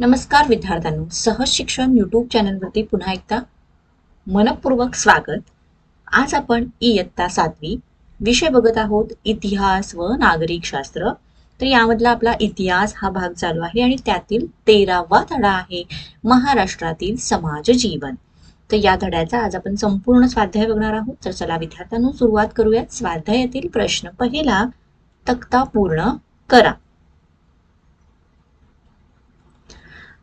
नमस्कार विद्यार्थ्यांनो सहज शिक्षण यूट्यूब चॅनलवरती पुन्हा एकदा मनपूर्वक स्वागत. आज आपण इयत्ता सातवी विषय बघत आहोत इतिहास व नागरिक शास्त्र. तर यामधला आपला इतिहास हा भाग चालू आहे आणि त्यातील तेरावा धडा आहे महाराष्ट्रातील समाज जीवन. तर या धड्याचा आज आपण संपूर्ण स्वाध्याय बघणार आहोत. तर चला विद्यार्थ्यांनो सुरुवात करूयात. स्वाध्यायातील प्रश्न पहिला तक्ता पूर्ण करा.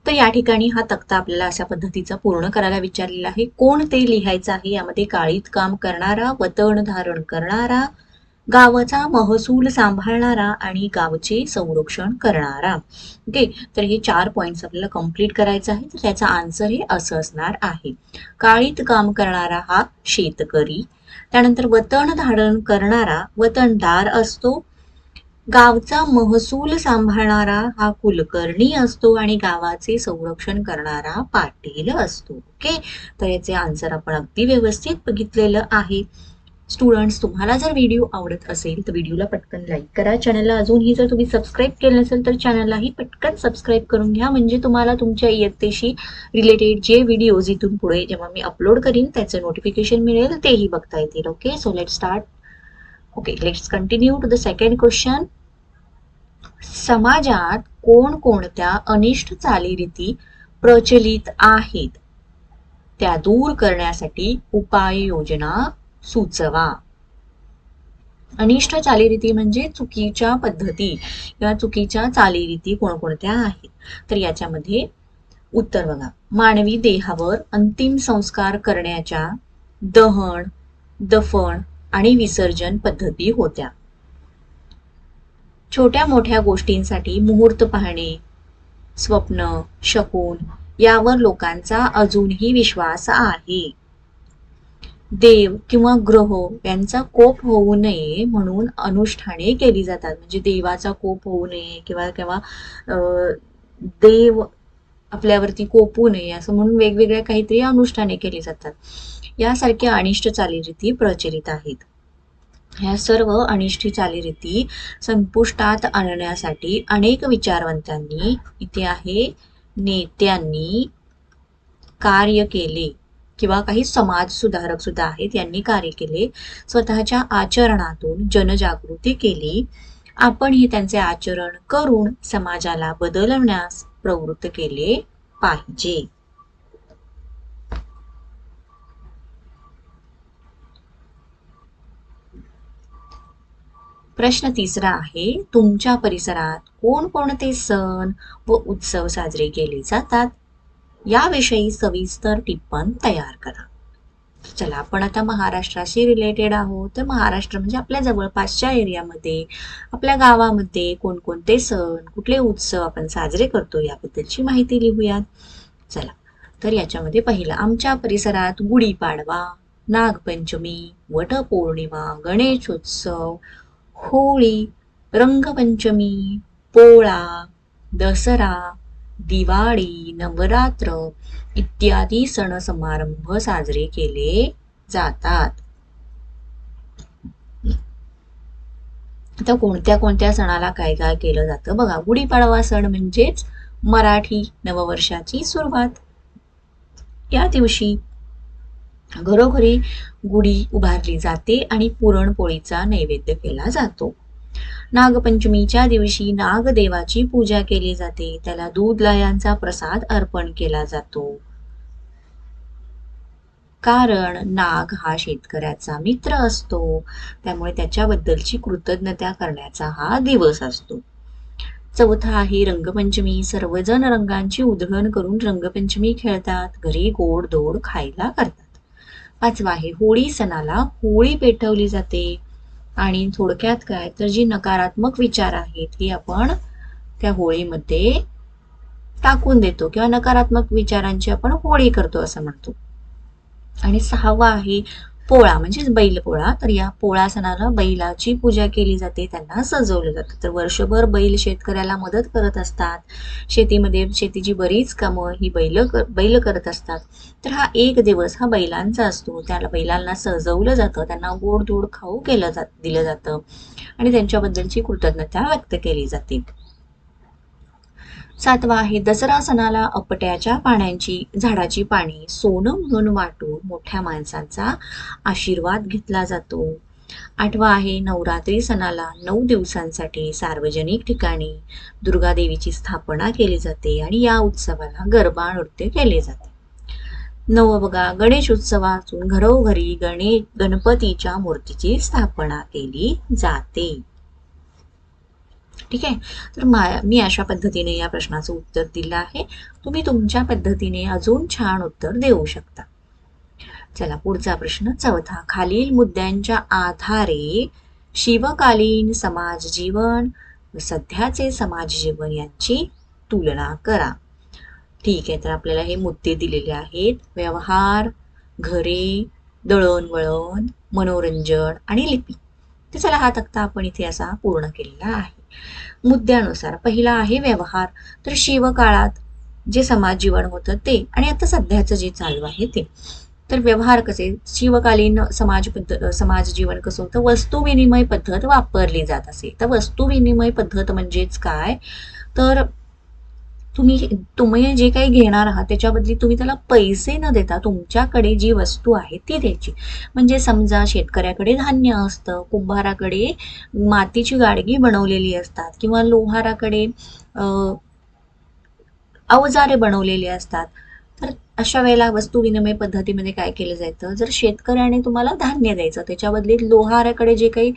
तर या ठिकाणी हा तक्ता आपल्याला अशा पद्धतीचा पूर्ण करायला विचारलेला आहे. कोण ते लिहायचं आहे? यामध्ये काळीत काम करणारा वतन धारण करणारा गावाचा महसूल सांभाळणारा आणि गावचे संरक्षण करणारा. ओके तर हे चार पॉईंट्स आपल्याला कंप्लीट करायचं आहे. तर त्याचा आन्सर हे असं असणार आहे. काळीत काम करणारा हा शेतकरी त्यानंतर वतन धारण करणारा वतनदार असतो गावचा महसूल सांभाळणारा हा कुलकर्णी असतो आणि गावाचे संरक्षण करणारा पाटील असतो. ओके? तर याचे आन्सर आपण अगदी व्यवस्थित बघितलेलं आहे. स्टुडंट्स तुम्हाला जर व्हिडिओ आवडत असेल तर व्हिडिओला पटकन लाईक करा. चॅनलला अजूनही जर तुम्ही सबस्क्राईब केलं नसेल तर चॅनललाही पटकन सबस्क्राईब करून घ्या. म्हणजे तुम्हाला तुमच्या इयत्तेशी रिलेटेड जे व्हिडिओज इथून पुढे जेव्हा मी अपलोड करीन त्याचं नोटिफिकेशन मिळेल तेही बघता येतील. Okay? So let start okay let's continue to the second question समाजात कोणकोणत्या अनिष्ट चालीरीती प्रचलित आहेत त्या दूर करण्यासाठी उपाययोजना सुचवा. अनिष्ट चालीरीती म्हणजे चुकीच्या पद्धती किंवा चुकीच्या चालीरीती कोणकोणत्या आहेत. तर याच्यामध्ये उत्तर बघा. मानवी देहावर अंतिम संस्कार करण्याच्या दहन दफन आणि विसर्जन पद्धती होत्या. छोट्या मोठ्या गोष्टींसाठी मुहूर्त पाहणे स्वप्न शकून यावर लोकांचा अजूनही विश्वास आहे. देव किंवा ग्रह यांचा कोप होऊ नये म्हणून अनुष्ठाने केली जातात. म्हणजे देवाचा कोप होऊ नये किंवा किंवा देव आपल्यावरती कोपू नये असं म्हणून वेगवेगळ्या काहीतरी अनुष्ठाने केली जातात. यासारख्या अनिष्ट चालीरीती प्रचलित आहेत. ह्या सर्व अनिष्टी चालीरीती संपुष्टात आणण्यासाठी अनेक विचारवंतांनी इथे आहे नेत्यांनी कार्य केले किंवा काही समाज सुधारक सुद्धा आहेत यांनी कार्य केले. स्वतःच्या आचरणातून जनजागृती केली. आपण हे त्यांचे आचरण करून समाजाला बदलवण्यास प्रवृत्त केले पाहिजे. प्रश्न तिसरा आहे तुमच्या परिसरात कोणकोणते सण व उत्सव साजरे केले जातात? याविषयी सविस्तर टिप्पण तयार करा. चला आपण आता महाराष्ट्राशी रिलेटेड आहोत. तर महाराष्ट्र म्हणजे आपल्या जवळपासच्या एरियामध्ये आपल्या गावामध्ये कोणकोणते सण कुठले उत्सव आपण साजरे करतो याबद्दलची माहिती लिहूयात. चला तर याच्यामध्ये पहिलं आमच्या परिसरात गुढीपाडवा नागपंचमी वटपौर्णिमा गणेशोत्सव होळी रंगपंचमी पोळा दसरा दिवाळी नवरात्र इत्यादी सण समारंभ साजरे केले जातात. आता कोणत्या कोणत्या सणाला काय काय केलं जातं? बघा गुढीपाडवा सण म्हणजेच मराठी नववर्षाची सुरुवात. या दिवशी घरोघरी गुढी उभारली जाते आणि पुरणपोळीचा नैवेद्य केला जातो. नागपंचमीच्या दिवशी नागदेवाची पूजा केली जाते. त्याला दूध लयांचा प्रसाद अर्पण केला जातो. कारण नाग हा शेतकऱ्याचा मित्र असतो. त्यामुळे त्याच्याबद्दलची कृतज्ञता करण्याचा हा दिवस असतो. चौथा आहे रंगपंचमी. सर्वजण रंगांची उधळण करून रंगपंचमी खेळतात. घरी गोड धोड खायला करतात. पाचवा आहे होळी सणाला होळी पेटवली जाते. आणि थोडक्यात काय तर जी नकारात्मक विचार आहेत हे आपण त्या होळीमध्ये टाकून देतो. किंवा नकारात्मक विचारांची आपण होळी करतो असं म्हणतो. आणि सहावा आहे पोळा म्हणजेच बैल पोळा. तर या पोळा सणाला बैलाची पूजा केली जाते त्यांना सजवलं जातं. तर वर्षभर बैल शेतकऱ्याला मदत करत असतात. शेतीमध्ये शेतीची बरीच कामं ही बैल बैल करत असतात. तर हा एक दिवस हा बैलांचा असतो. त्याला बैलांना सजवलं जातं. त्यांना गोड धोड खाऊ केलं जात दिलं जातं. आणि त्यांच्याबद्दलची कृतज्ञता व्यक्त केली जाते. सातवा आहे दसरा सणाला अपट्याच्या पाण्याची झाडाची पाने सोनं म्हणून वाटून मोठ्या माणसांचा आशीर्वाद घेतला जातो. आठवा आहे नवरात्री सणाला नऊ दिवसांसाठी सार्वजनिक ठिकाणी दुर्गादेवीची स्थापना केली जाते आणि या उत्सवाला गरबा नृत्य केले जाते. नव बघा गणेश उत्सवातून घरोघरी गणेश गणपतीच्या मूर्तीची स्थापना केली जाते. ठीक आहे? तर मा मी अशा पद्धतीने या प्रश्नाचं उत्तर दिलं आहे. तुम्ही तुमच्या पद्धतीने अजून छान उत्तर देऊ शकता. चला पुढचा प्रश्न. चौथा. खालील मुद्द्यांच्या आधारे शिवकालीन समाज जीवन सध्याचे समाज जीवन यांची तुलना करा. ठीक आहे तर आपल्याला हे मुद्दे दिलेले आहेत. व्यवहार घरे दळणवळण मनोरंजन आणि लिपी. तर चला हा तक्ता आपण इथे असा पूर्ण केलेला आहे. मुद्द्यानुसार पहिला आहे व्यवहार तर शिवकाळात जे समाज जीवन होतं ते. आणि आता सध्याचं जे चालू आहे ते. तर व्यवहार कसे? शिवकालीन समाज पद्धत समाज जीवन कसं होतं? वस्तू विनिमय पद्धत वापरली जात असे. तर वस्तू विनिमय पद्धत म्हणजेच काय? तर तुम्ही तुम्ही जे काही घेणार आहात त्याच्याबदली तुम्ही त्याला पैसे न देता तुमच्याकडे जी वस्तू आहे ती द्यायची. म्हणजे समजा शेतकऱ्याकडे धान्य असतं कुंभाराकडे मातीची गाडगी बनवलेली असतात किंवा लोहाराकडे अवजारे बनवलेली असतात. तर अशा वेळेला वस्तू विनिमय पद्धतीमध्ये काय केलं जायचं? जर शेतकऱ्याने तुम्हाला धान्य द्यायचं त्याच्या बदलीत लोहाराकडे जे काही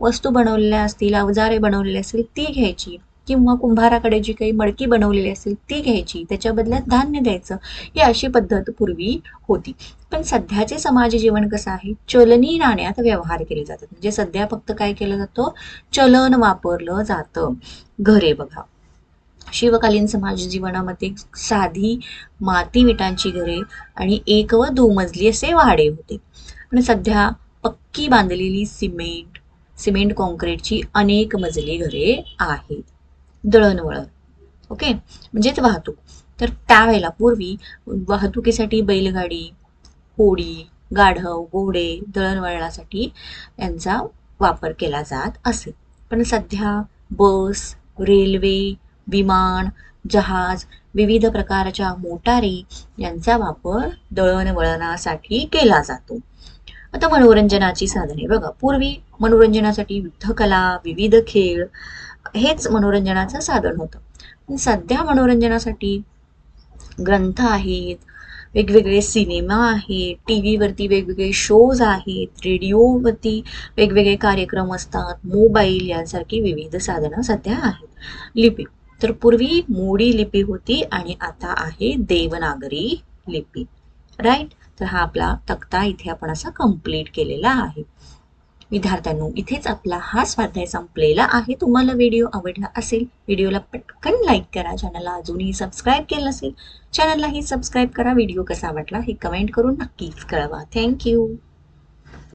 वस्तू बनवलेल्या असतील अवजारे बनवलेले असतील ती घ्यायची. किंवा कुंभाराकडे जी काही मडकी बनवलेली असेल ती घ्यायची त्याच्या बदल्यात धान्य द्यायचं ही अशी पद्धत पूर्वी होती. पण सध्याचे समाज जीवन कसं आहे? चलनी नाण्यात व्यवहार केले जातात. म्हणजे सध्या फक्त काय केलं जातं? चलन वापरलं जातं. घरे बघा. शिवकालीन समाज जीवनामध्ये साधी माती विटांची घरे आणि एक व दुमजली असे वाडे होते. पण सध्या पक्की बांधलेली सिमेंट सिमेंट कॉन्क्रीटची अनेक मजली घरे आहेत. दळणवळण. ओके? म्हणजेच वाहतूक. तर त्यावेळेला पूर्वी वाहतुकीसाठी बैलगाडी होडी गाढव घोडे दळणवळणासाठी यांचा वापर केला जात असे. पण सध्या बस रेल्वे विमान जहाज विविध प्रकारच्या मोटारी यांचा वापर दळणवळणासाठी केला जातो. आता मनोरंजनाची साधने. बघा पूर्वी मनोरंजनासाठी युद्धकला विविध खेळ हेच मनोरंजनाचं साधन होतं. पण सध्या मनोरंजनासाठी ग्रंथ आहेत वेगवेगळे सिनेमा आहेत टी व्हीवरती वेगवेगळे शोज आहेत रेडिओवरती वेगवेगळे कार्यक्रम असतात मोबाईल यांसारखी विविध साधनं सध्या आहेत. लिपी. तर पूर्वी मोडी लिपी होती आणि आता आहे देवनागरी लिपी. राईट तर हा आपला तक्ता इथे आपण असा कंप्लीट केलेला आहे. विद्यार्थ्यांनो इथेच आपला हा स्वाध्याय संपलेला आहे. तुम्हाला व्हिडिओ आवडला असेल व्हिडिओला पटकन लाईक करा. चॅनलला अजूनही सबस्क्राईब केलं असेल चॅनललाही सबस्क्राईब करा. व्हिडिओ कसा वाटला हे कमेंट करून नक्कीच कळवा. थँक्यू